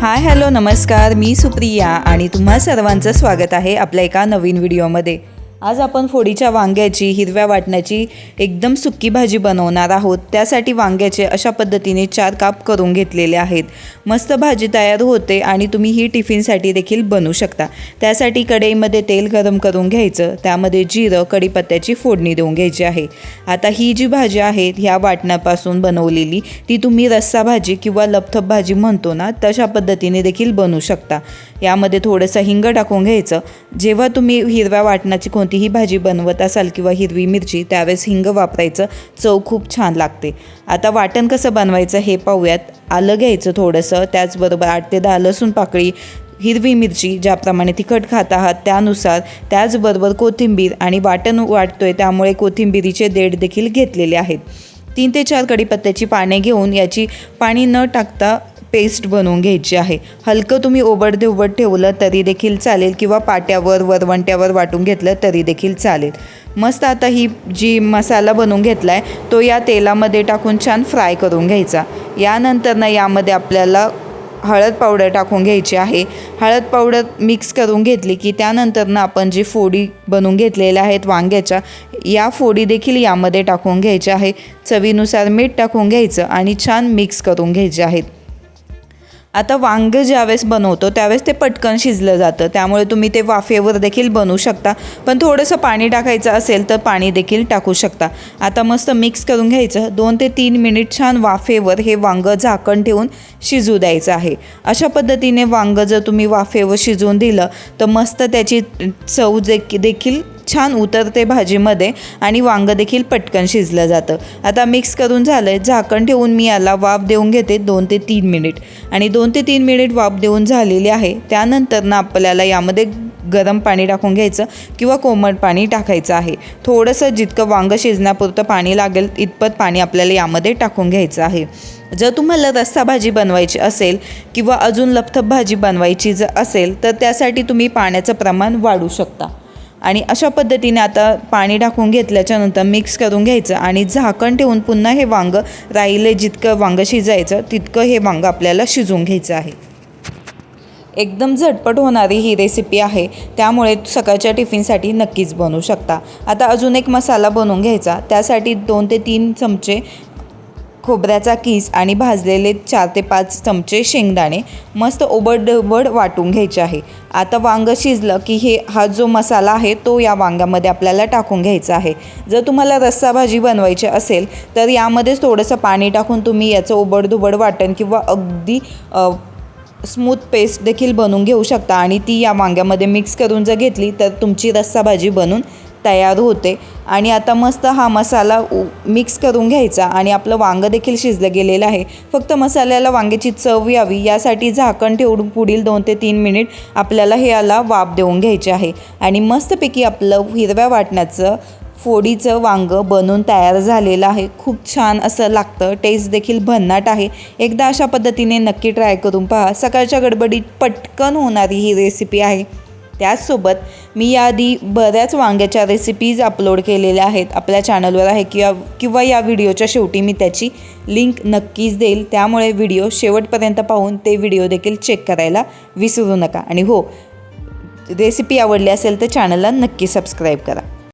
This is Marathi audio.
हाय हॅलो नमस्कार. मी सुप्रिया आणि तुम्हा सर्वांचं स्वागत आहे आपल्या एका नवीन व्हिडिओमध्ये. आज आपण फोडीच्या वांग्याची हिरव्या वाटण्याची एकदम सुक्की भाजी बनवणार आहोत. त्यासाठी वांग्याचे अशा पद्धतीने चार काप करून घेतलेले आहेत. मस्त भाजी तयार होते आणि तुम्ही ही टिफिनसाठी देखील बनवू शकता. त्यासाठी कढईमध्ये तेल गरम करून घ्यायचं. त्यामध्ये जिरं कढीपत्त्याची फोडणी देऊन घ्यायची आहे. आता ही जी भाजी आहे ह्या वाटण्यापासून बनवलेली ती तुम्ही रस्सा भाजी किंवा लपथप भाजी म्हणतो ना तशा पद्धतीने देखील बनवू शकता. यामध्ये थोडंसं हिंग टाकून घ्यायचं. जेव्हा तुम्ही हिरव्या वाटणाची कोणतीही भाजी बनवत असाल किंवा हिरवी मिरची त्यावेळेस हिंग वापरायचं चव खूप छान लागते. आता वाटण कसं बनवायचं हे पाहूयात. आलं घ्यायचं थोडंसं त्याचबरोबर आठ ते दहा लसूण पाकळी हिरवी मिरची ज्याप्रमाणे तिखट खात आहात त्यानुसार त्याचबरोबर कोथिंबीर आणि वाटण वाटतोय त्यामुळे कोथिंबीरीचे देठ देखील घेतलेले आहेत. तीन ते चार कढीपत्त्याची पाने घेऊन याची पाणी न टाकता पेस्ट बनवून घ्यायची आहे. हलकं तुम्ही ओबडधोबड ठेवलं तरी देखील चालेल किंवा पाट्यावर वरवंट्यावर वाटून घेतलं तरी देखील चालेल. मस्त आता ही जी मसाला बनवून घेतला आहे तो या तेलामध्ये टाकून छान फ्राय करून घ्यायचा. यानंतर ना यामध्ये आपल्याला हळद पावडर टाकून घ्यायची आहे. हळद पावडर मिक्स करून घेतली की त्यानंतरनं आपण जी फोडी बनवून घेतलेल्या आहेत वांग्याच्या या फोडी देखील यामध्ये टाकून घ्यायच्या आहे. चवीनुसार मीठ टाकून घ्यायचं आणि छान मिक्स करून घ्यायचे आहेत. आता वांगं ज्यावेळेस बनवतो त्यावेळेस ते पटकन शिजलं जातं. त्यामुळे तुम्ही ते वाफेवर देखील बनवू शकता. पण थोडंसं पाणी टाकायचं असेल तर पाणी देखील टाकू शकता. आता मस्त मिक्स करून घ्यायचं. दोन ते तीन मिनिट छान वाफेवर हे वांगं झाकण ठेवून शिजू द्यायचं आहे. अशा पद्धतीने वांगं जर तुम्ही वाफेवर शिजवून दिलं तर मस्त त्याची चव जे देखील छान उतरते भाजीमध्ये आणि वांगं देखील पटकन शिजलं जातं. आता मिक्स करून झालं आहे झाकण ठेवून मी याला वाफ देऊन घेते दोन ते तीन मिनिट. आणि दोन दोन ते तीन मिनिट वाफ देऊन झालेली आहे. त्यानंतर ना आपल्याला यामध्ये गरम पाणी टाकून घ्यायचं किंवा कोमट पाणी टाकायचं आहे. थोडंसं जितकं वांगं शिजण्यापुरतं पाणी लागेल इतपत पाणी आपल्याला यामध्ये टाकून घ्यायचं आहे. जर तुम्हाला रस्सा भाजी बनवायची असेल किंवा अजून लपथप भाजी बनवायची जर असेल तर त्यासाठी तुम्ही पाण्याचं प्रमाण वाढू शकता. आणि अशा पद्धतीने आता पाणी टाकून घेतल्याच्यानंतर मिक्स करून घ्यायचं आणि झाकण ठेवून पुन्हा हे वांगं राहिले जितकं वांगं शिजायचं तितकं हे वांगं आपल्याला शिजवून घ्यायचं आहे. एकदम झटपट होणारी ही रेसिपी आहे. त्यामुळे सकाळच्या टिफिनसाठी नक्कीच बनवू शकता. आता अजून एक मसाला बनवून घ्यायचा. त्यासाठी दोन ते तीन चमचे खोबऱ्याचा किस आणि भाजलेले चार ते पाच चमचे शेंगदाणे मस्त ओबडबड वाटून घ्यायचे आहे. आता वांगं शिजलं की हे हा जो मसाला आहे तो या वांग्यामध्ये आपल्याला टाकून घ्यायचा आहे. जर तुम्हाला रस्सा भाजी बनवायची असेल तर यामध्येच थोडंसं पाणी टाकून तुम्ही याचं ओबडधुबड वाटण किंवा अगदी स्मूथ पेस्ट देखील बनवून घेऊ शकता. आणि ती या वांग्यामध्ये मिक्स करून जर घेतली तर तुमची रस्सा भाजी बनून तयार होते. आणि आता मस्त हा मसाला उ- मिक्स करून घ्यायचा आणि आपलं वांगं देखील शिजलं गेलेलं आहे. फक्त मसाल्याला वांग्याची चव यावी यासाठी झाकण ठेवून पुढील दोन ते तीन मिनिट आपल्याला हे याला वाफ देऊन घ्यायचे आहे. आणि मस्तपैकी आपलं हिरव्या वाटण्याचं फोडीचं वांगं बनून तयार झालेलं आहे. खूप छान असं लागतं. टेस्ट देखील भन्नाट आहे. एकदा अशा पद्धतीने नक्की ट्राय करून पहा. सकाळच्या गडबडीत पटकन होणारी ही रेसिपी आहे. त्याचसोबत मी याआधी बऱ्याच वांग्याच्या रेसिपीज अपलोड केलेल्या आहेत. आपल्या चॅनलवर आहे किंवा किंवा या व्हिडिओच्या शेवटी मी त्याची लिंक नक्कीच देईल. त्यामुळे व्हिडिओ शेवटपर्यंत पाहून ते व्हिडिओ देखील चेक करायला विसरू नका. आणि हो रेसिपी आवडली असेल तर चॅनलला नक्की सबस्क्राईब करा.